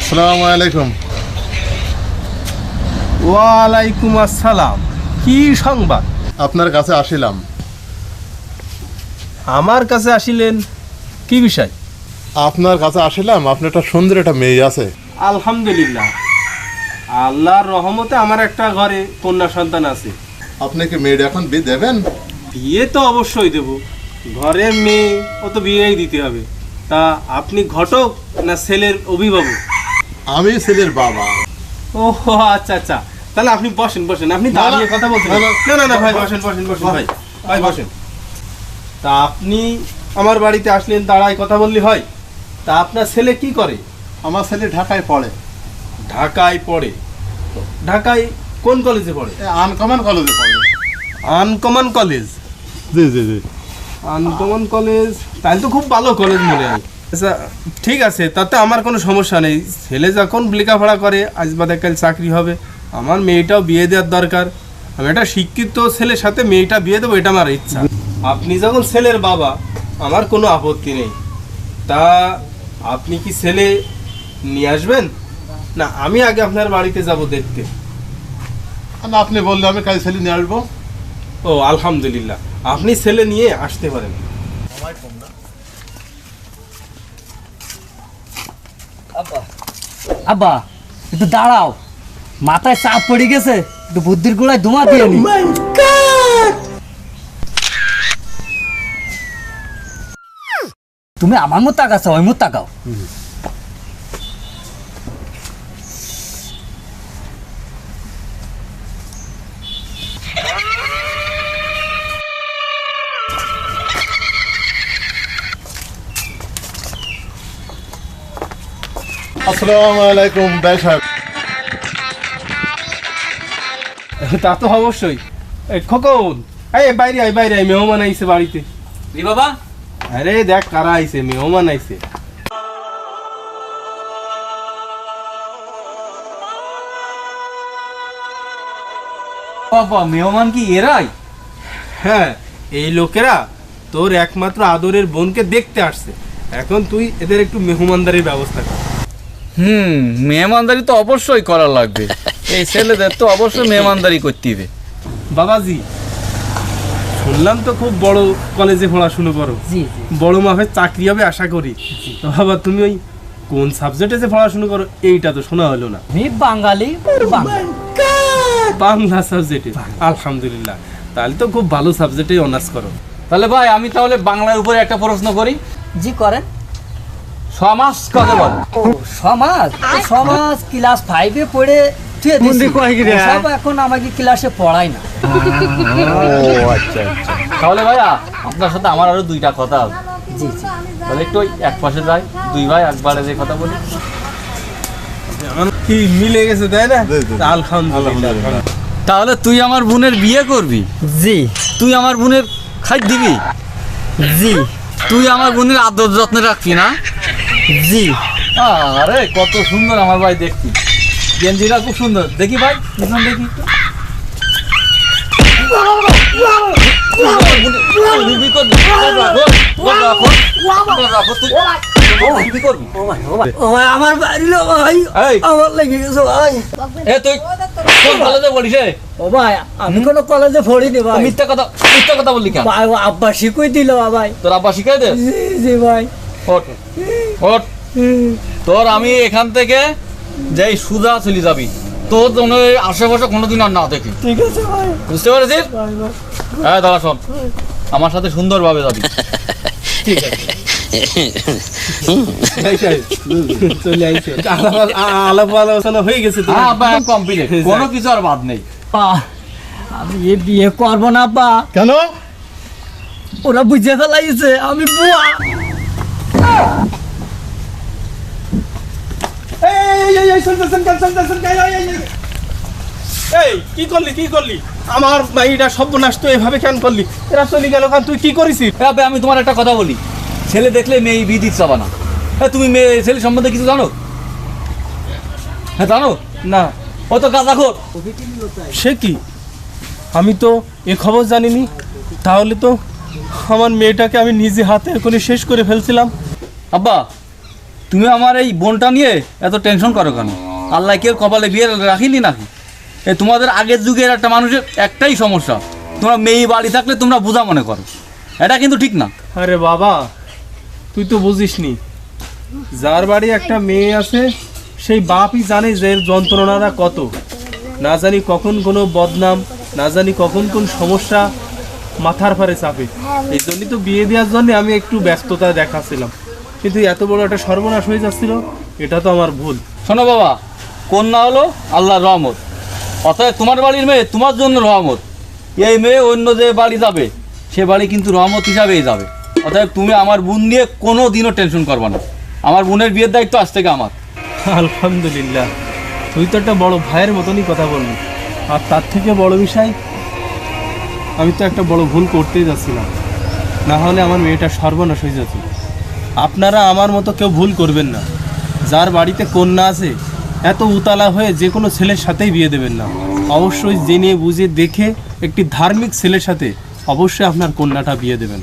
আসসালামু আলাইকুম। ওয়ালাইকুম আসসালাম। কি সংবাদ? আপনার কাছে আসিলাম। আমার কাছে আসিলেন কি বিষয়? আপনার কাছে আসিলাম আপনার একটা সুন্দর একটা মেয়ে আছে। আলহামদুলিল্লাহ। আল্লাহর রহমতে আমার একটা ঘরে কন্যা সন্তান আছে। আপনি কি মেয়েটা এখন বিয়ে দেবেন? বিয়ে তো অবশ্যই দেব। ঘরের মেয়ে ও তো বিয়েই দিতে হবে। তা আপনি ঘটক না ছেলের অভিভাবক? আমি ছেলের বাবা। ও আচ্ছা আচ্ছা। তাহলে আপনি বসেন বসেন। আপনি দাঁড়িয়ে কথা বলছেন। না, না। না ভাই বসেন বসেন বসেন ভাই। ভাই বসেন। তা আপনি আমার বাড়িতে আসলেন দাঁড়ায় কথা বললি হয়? তা আপনার ছেলে কি করে? আমার ছেলে ঢাকায় পড়ে। ঢাকায় পড়ে? ঢাকায় কোন কলেজে পড়ে? আনকমন কলেজে পড়ে। আনকমন কলেজ জি জি জি। আনকমন কলেজ তাহলে তো খুব ভালো কলেজ মনে হয়। আচ্ছা ঠিক আছে তাতে আমার কোনো সমস্যা নেই। ছেলে যখন লেখাপড়া করে আজ বাদে কাল চাকরি হবে। আমার মেয়েটাও বিয়ে দেওয়ার দরকার। আমি একটা শিক্ষিত ছেলের সাথে মেয়েটা বিয়ে দেবো এটা আমার ইচ্ছা। আপনি যখন ছেলের বাবা আমার কোনো আপত্তি নেই। তা আপনি কি ছেলে নিয়ে আসবেন? না আমি আগে আপনার বাড়িতে যাব দেখতে। আপনি বললে আমি কাজ ছেলে নিয়ে আসব। ও আলহামদুলিল্লাহ। আপনি ছেলে নিয়ে আসতে পারেন। আব্বা। একটু দাঁড়াও। মাথায় চাপ পড়ে গেছে একটু বুদ্ধির গোড়ায় ধোঁয়া দিয়ে নি। তুমি আমার মতো তাকাচ্ছ ওই মতো তাকাও। আসসালামু আলাইকুম ভাই সাহেব। তা তো অবশ্যই। এ, খোকন এই বাইরে আয় বাইরে আয় মেহমান আইছে বাড়িতে। জি বাবা। আরে দেখ কারা আইছে মেহমান আইছে। বাবা মেহমান কি এরাই? হ্যাঁ এই লোকেরা তোর একমাত্র আদরের বোনকে দেখতে আসছে। এখন তুই এদের একটু মেহমানদারির ব্যবস্থা কর। হুম মেহমানদারি তো অবশ্যই করা লাগবে। এই ছেলেদের তো অবশ্যই মেহমানদারি করতে হবে। বাবাজি শুনলাম তো খুব বড় কলেজে পড়াশুনো করো। জি জি। বড় মাপের চাকরি হবে আশা করি। বাবা তুমি ওই কোন সাবজেক্টে যে পড়াশুনো করো এইটা তো শোনা হলো না। আমি বাঙালি বাঙালি। বাংলা সাবজেক্টে আলহামদুলিল্লাহ। তাহলে তো খুব ভালো সাবজেক্টেই অনার্স করো। তাহলে ভাই আমি তাহলে বাংলার উপরে একটা প্রশ্ন করি। জি করেন। সমাজ কাকে বলে। ও সমাজ? সমাজ ক্লাস ফাইভে পড়ে এখন আমাকে ক্লাসে পড়ায় না। ও আচ্ছা আচ্ছা। তাহলে ভাইয়া আপনার সাথে আমার আরও দুইটা কথা আছে। জি জি। তাহলে একটু ওই এক পাশে যাই দুই ভাই একবারে যে কথা বলি। কি মিলে গেছে তাই না। আলহামদুলিল্লাহ। তাহলে তুই আমার বোনের বিয়ে করবি? জি। তুই আমার বোনের খাই দিবি? জি। তুই আমার বোনের আদর যত্ন রাখবি না? জি। আরে কত সুন্দর আমার ভাই দেখছি। গেঞ্জিটা খুব সুন্দর। দেখি ভাই পিছন দেখি আমার বাড়ি ভাই আমার লেগে গেছে ভাই এ তুই কোন কলেজে পড়িস ও ভাই আমি কোনো কলেজে পড়িনি ভাই মিথ্যা কথা মিথ্যা কথা বললি কেন? আব্বা শিখুই দিল ভাই তোর আব্বা শিখাই দে? জি জি ভাই। তোর আমি এখান থেকে যেই সুজা চলে যাবি তোর এই আশেপাশে কোনোদিন আর না দেখি। ঠিক আছে ভাই। বুঝতে পেরেছিস? হ্যাঁ দাদা শোন। আমার সাথে সুন্দরভাবে যাবি। আলাপ- আলোচনা হয়ে গেছে তো। হ্যাঁ কমপ্লিট কোনো কিছু আর বাদ নেই। আমি এ বিয়ে করব না পা। কেন? ওরা বুঝে ফেলাইছে আমি বুয়া। এই, এই, এই, এই, শোন, শোন, শোন, শোন, শোন, শোন, এই, এই, কি করলি কি করলি? আমার এটা সর্বনাশ তো এভাবে কেন করলি? এরা চলে গেল কারণ তুই কি করেছিস এ আব্বা, আমি তোমার একটা কথা বলি। ছেলে দেখলে মেয়ে বিয়ে দিতে চাবা না। হ্যাঁ তুমি মেয়ে ছেলে সম্বন্ধে কিছু জানো? হ্যাঁ জানো? না। ও তো গাঁদা খোর। সে কি? আমি তো এ খবর জানিনি। তাহলে তো আমার মেয়েটাকে আমি নিজে হাতে করে শেষ করে ফেলছিলাম। আব্বা তুমি আমার এই বোনটা নিয়ে এত টেনশন করো কেন? আল্লাহ কেউ কপালে বিয়ে রাখিনি নাকি? এ তোমাদের আগের যুগের একটা মানুষের একটাই সমস্যা। তোমরা মেয়ে বাড়ি থাকলে তোমরা বোঝা মনে করো। এটা কিন্তু ঠিক না। আরে বাবা, তুই তো বুঝিসনি। যার বাড়ি একটা মেয়ে আছে, সেই বাপই জানে যে এর যন্ত্রণাটা কত। না জানি কখন কোনো বদনাম, না জানি কখন কোন সমস্যা মাথার ফারে চাপে। এই জন্যই তো বিয়ে দেওয়ার জন্য আমি একটু ব্যস্ততা দেখাচ্ছিলাম কিন্তু এত বড় একটা সর্বনাশ হয়ে যাচ্ছিল এটা তো আমার ভুল। শোনো বাবা কন্যা হলো আল্লাহর রহমত অতএব তোমার বাড়ির মেয়ে তোমার জন্য রহমত। এই মেয়ে অন্য যে বাড়ি যাবে সে বাড়ি কিন্তু রহমত হিসাবেই যাবে। অতএব তুমি আমার বোন নিয়ে কোনো দিনও টেনশন করবে না। আমার বোনের বিয়ের দায়িত্ব আজ থেকে আমার। আলহামদুলিল্লাহ। তুই তো একটা বড় ভাইয়ের মতনই কথা বললি। আর তার থেকে বড় বিষয় আমি তো একটা বড় ভুল করতেই যাচ্ছিলাম। না হলে আমার মেয়েটা সর্বনাশ হয়ে যেত আপনারা আমার মতো কেউ ভুল করবেন না। যার বাড়িতে কন্যা আছে, এত উতালা হয়ে যে কোনো ছেলের সাথেই বিয়ে দেবেন না। অবশ্যই জেনে বুঝে দেখে একটি ধার্মিক ছেলের সাথে অবশ্যই আপনার কন্যাটা বিয়ে দেবেন।